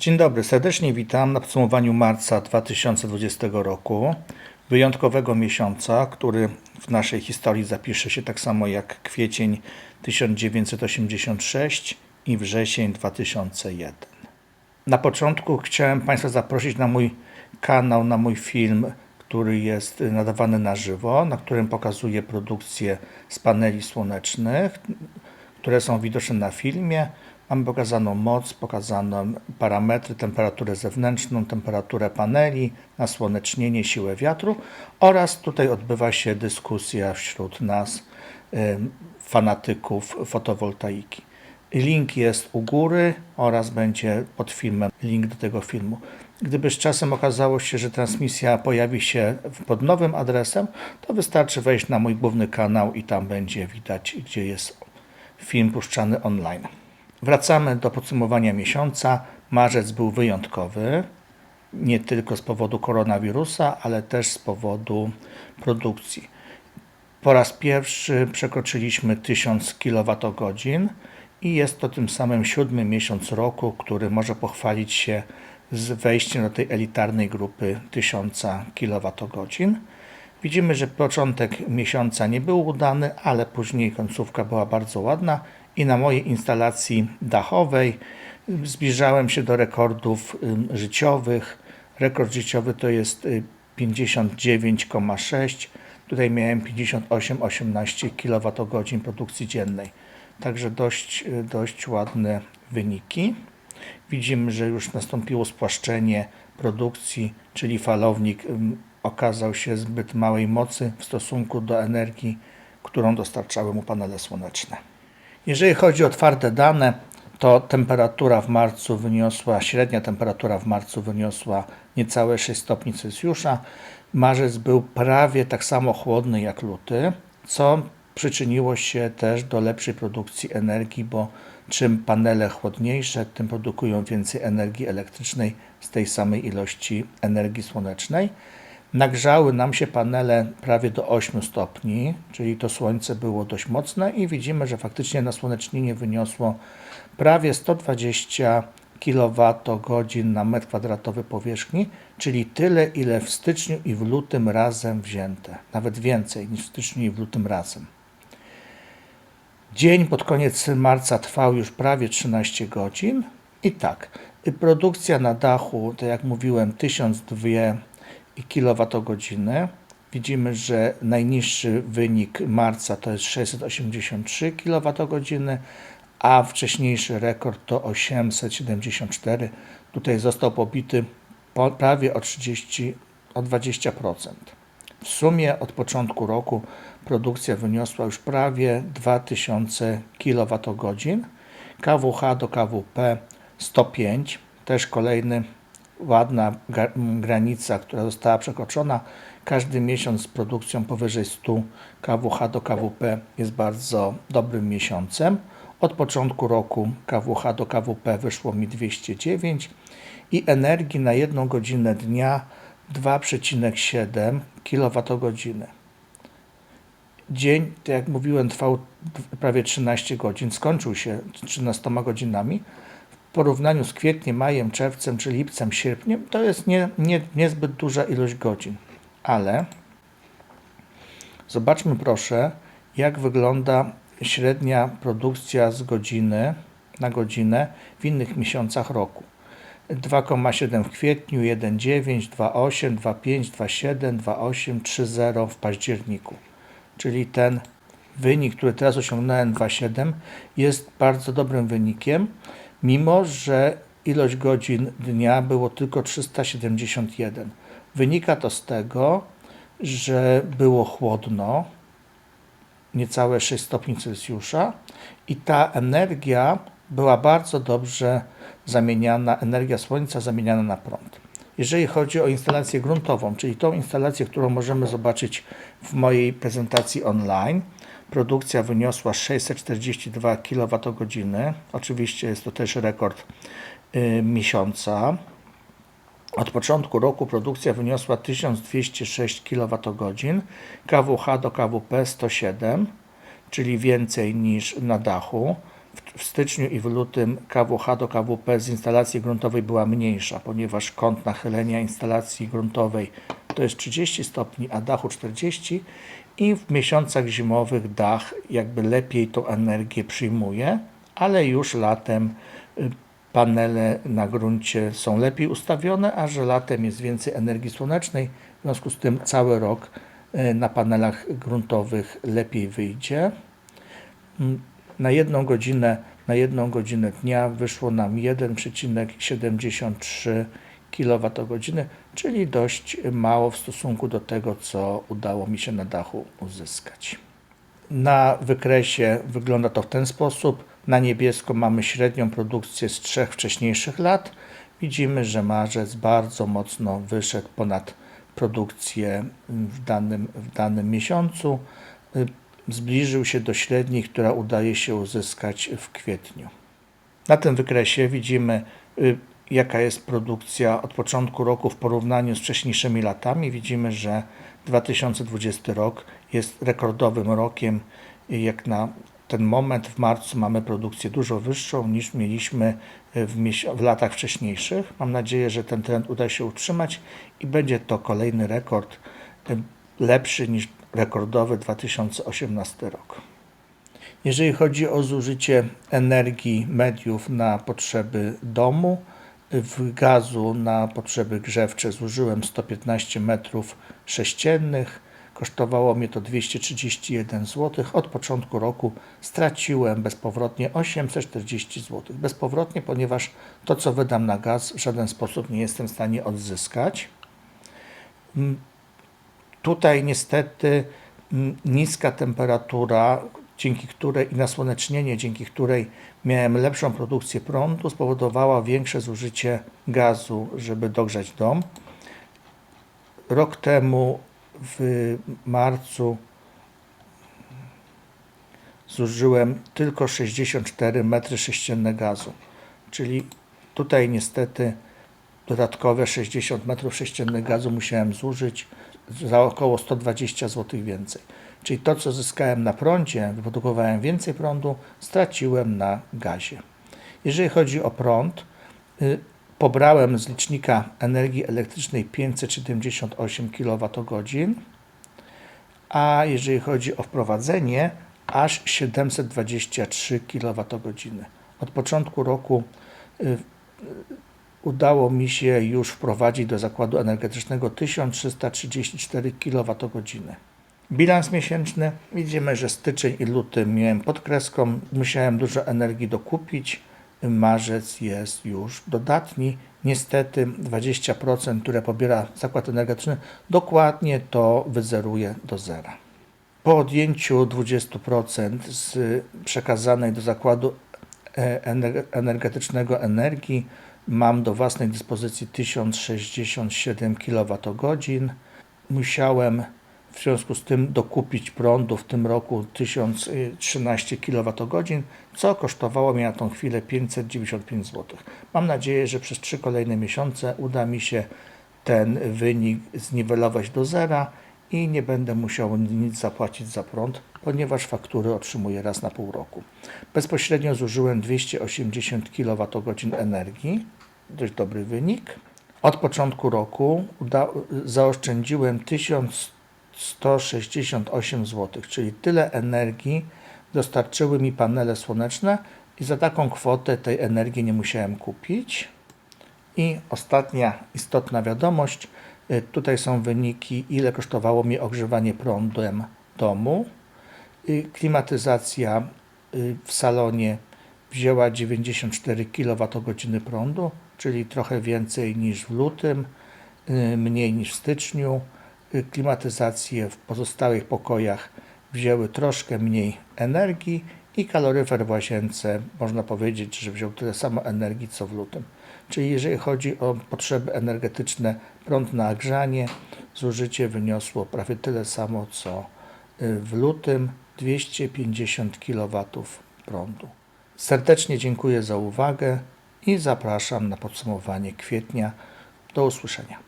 Dzień dobry, serdecznie witam na podsumowaniu marca 2020 roku. Wyjątkowego miesiąca, który w naszej historii zapisze się tak samo jak kwiecień 1986 i wrzesień 2001. Na początku chciałem Państwa zaprosić na mój kanał, na mój film, który jest nadawany na żywo, na którym pokazuję produkcję z paneli słonecznych, które są widoczne na filmie. Mamy pokazaną moc, pokazaną parametry, temperaturę zewnętrzną, temperaturę paneli, nasłonecznienie, siłę wiatru oraz tutaj odbywa się dyskusja wśród nas, em, fanatyków fotowoltaiki. Link jest u góry oraz będzie pod filmem link do tego filmu. Gdyby z czasem okazało się, że transmisja pojawi się pod nowym adresem, to wystarczy wejść na mój główny kanał i tam będzie widać, gdzie jest film puszczany online. Wracamy do podsumowania miesiąca. Marzec był wyjątkowy, nie tylko z powodu koronawirusa, ale też z powodu produkcji. Po raz pierwszy przekroczyliśmy 1000 kWh i jest to tym samym siódmy miesiąc roku, który może pochwalić się z wejściem do tej elitarnej grupy 1000 kWh. Widzimy, że początek miesiąca nie był udany, ale później końcówka była bardzo ładna i na mojej instalacji dachowej zbliżałem się do rekordów życiowych. Rekord życiowy to jest y, 59,6. Tutaj miałem 58,18 kWh produkcji dziennej. Także dość, y, dość ładne wyniki. Widzimy, że już nastąpiło spłaszczenie produkcji, czyli falownik okazał się zbyt małej mocy w stosunku do energii, którą dostarczały mu panele słoneczne. Jeżeli chodzi o twarde dane, to temperatura w marcu wyniosła, średnia temperatura w marcu wyniosła niecałe 6 stopni Celsjusza. Marzec był prawie tak samo chłodny jak luty, co przyczyniło się też do lepszej produkcji energii, bo czym panele chłodniejsze, tym produkują więcej energii elektrycznej z tej samej ilości energii słonecznej. Nagrzały nam się panele prawie do 8 stopni, czyli to słońce było dość mocne i widzimy, że faktycznie nasłonecznienie wyniosło prawie 120 kWh na metr kwadratowy powierzchni, czyli tyle, ile w styczniu i w lutym razem wzięte. Nawet więcej niż w styczniu i w lutym razem. Dzień pod koniec marca trwał już prawie 13 godzin. I tak, produkcja na dachu, tak jak mówiłem, 1002 kWh. Widzimy, że najniższy wynik marca to jest 683 kWh, a wcześniejszy rekord to 874. Tutaj został pobity po, prawie o 30, o 20%. W sumie od początku roku produkcja wyniosła już prawie 2000 kWh. KWH do KWP 105, też kolejny ładna gra- granica, która została przekroczona. Każdy miesiąc z produkcją powyżej 100 kWh do KWP jest bardzo dobrym miesiącem. Od początku roku KWH do KWP wyszło mi 209 i energii na jedną godzinę dnia 2,7 kWh. Dzień, tak jak mówiłem, trwał prawie 13 godzin, skończył się 13 godzinami. W porównaniu z kwietniem, majem, czerwcem czy lipcem, sierpniem to jest nie, nie, niezbyt duża ilość godzin. Ale zobaczmy proszę, jak wygląda średnia produkcja z godziny na godzinę w innych miesiącach roku. 2,7 w kwietniu, 1,9, 2,8, 2,5, 2,7, 2,8, 3,0 w październiku. Czyli ten wynik, który teraz osiągnąłem, 2,7, jest bardzo dobrym wynikiem, mimo że ilość godzin dnia było tylko 371. Wynika to z tego, że było chłodno, niecałe 6 stopni Celsjusza i ta energia była bardzo dobrze zamieniana, energia słońca zamieniana na prąd. Jeżeli chodzi o instalację gruntową, czyli tą instalację, którą możemy zobaczyć w mojej prezentacji online, produkcja wyniosła 642 kWh. Oczywiście jest to też rekord y, miesiąca. Od początku roku produkcja wyniosła 1206 kWh, KWH do KWP 107, czyli więcej niż na dachu. w, w styczniu i w lutym KWH do KWP z instalacji gruntowej była mniejsza, ponieważ kąt nachylenia instalacji gruntowej to jest 30 stopni, a dachu 40 i w miesiącach zimowych dach jakby lepiej tą energię przyjmuje, ale już latem y, panele na gruncie są lepiej ustawione, a że latem jest więcej energii słonecznej, w związku z tym cały rok y, na panelach gruntowych lepiej wyjdzie. Mm, Na jedną godzinę, na jedną godzinę dnia wyszło nam 1,73 kWh, czyli dość mało w stosunku do tego, co udało mi się na dachu uzyskać. Na wykresie wygląda to w ten sposób. Na niebiesko mamy średnią produkcję z trzech wcześniejszych lat. Widzimy, że marzec bardzo mocno wyszedł ponad produkcję w danym, w danym miesiącu. Zbliżył się do średniej, która udaje się uzyskać w kwietniu. Na tym wykresie widzimy, y, jaka jest produkcja od początku roku w porównaniu z wcześniejszymi latami. Widzimy, że 2020 rok jest rekordowym rokiem. Jak na ten moment w marcu mamy produkcję dużo wyższą niż mieliśmy w, w latach wcześniejszych. Mam nadzieję, że ten trend uda się utrzymać i będzie to kolejny rekord lepszy niż rekordowy 2018 rok. Jeżeli chodzi o zużycie energii mediów na potrzeby domu, w gazu na potrzeby grzewcze zużyłem 115 metrów sześciennych. Kosztowało mnie to 231 zł. Od początku roku straciłem bezpowrotnie 840 zł. Bezpowrotnie, ponieważ to, co wydam na gaz, w żaden sposób nie jestem w stanie odzyskać. Tutaj niestety mm, niska temperatura, dzięki której i nasłonecznienie, dzięki której miałem lepszą produkcję prądu, spowodowała większe zużycie gazu, żeby dogrzać dom. Rok temu w marcu zużyłem tylko 64 metry sześcienne gazu, czyli tutaj niestety dodatkowe 60 metrów sześciennych gazu musiałem zużyć za około 120 zł więcej. Czyli to, co zyskałem na prądzie, wyprodukowałem więcej prądu, straciłem na gazie. Jeżeli chodzi o prąd, y, pobrałem z licznika energii elektrycznej 578 kWh, a jeżeli chodzi o wprowadzenie, aż 723 kWh. Od początku roku y, udało mi się już wprowadzić do zakładu energetycznego 1334 kWh. Bilans miesięczny. Widzimy, że styczeń i luty miałem pod kreską. Musiałem dużo energii dokupić. Marzec jest już dodatni. Niestety 20%, które pobiera zakład energetyczny, dokładnie to wyzeruje do zera. Po odjęciu 20% z przekazanej do zakładu e, ener- energetycznego energii mam do własnej dyspozycji 1067 kWh. Musiałem w związku z tym dokupić prądu w tym roku 1013 kWh, co kosztowało mnie na tą chwilę 595 zł. Mam nadzieję, że przez trzy kolejne miesiące uda mi się ten wynik zniwelować do zera i nie będę musiał nic zapłacić za prąd, ponieważ faktury otrzymuję raz na pół roku. Bezpośrednio zużyłem 280 kWh energii, dość dobry wynik. Od początku roku zaoszczędziłem 1100 168 zł, czyli tyle energii dostarczyły mi panele słoneczne i za taką kwotę tej energii nie musiałem kupić. I ostatnia istotna wiadomość, y, tutaj są wyniki, ile kosztowało mi ogrzewanie prądem domu. Y, klimatyzacja y, w salonie wzięła 94 kWh prądu, czyli trochę więcej niż w lutym, mniej niż w styczniu. Klimatyzacje w pozostałych pokojach wzięły troszkę mniej energii i kaloryfer w łazience można powiedzieć, że wziął tyle samo energii co w lutym. Czyli jeżeli chodzi o potrzeby energetyczne, prąd na grzanie, zużycie wyniosło prawie tyle samo co y, w lutym 250 kW prądu. Serdecznie dziękuję za uwagę i zapraszam na podsumowanie kwietnia. Do usłyszenia.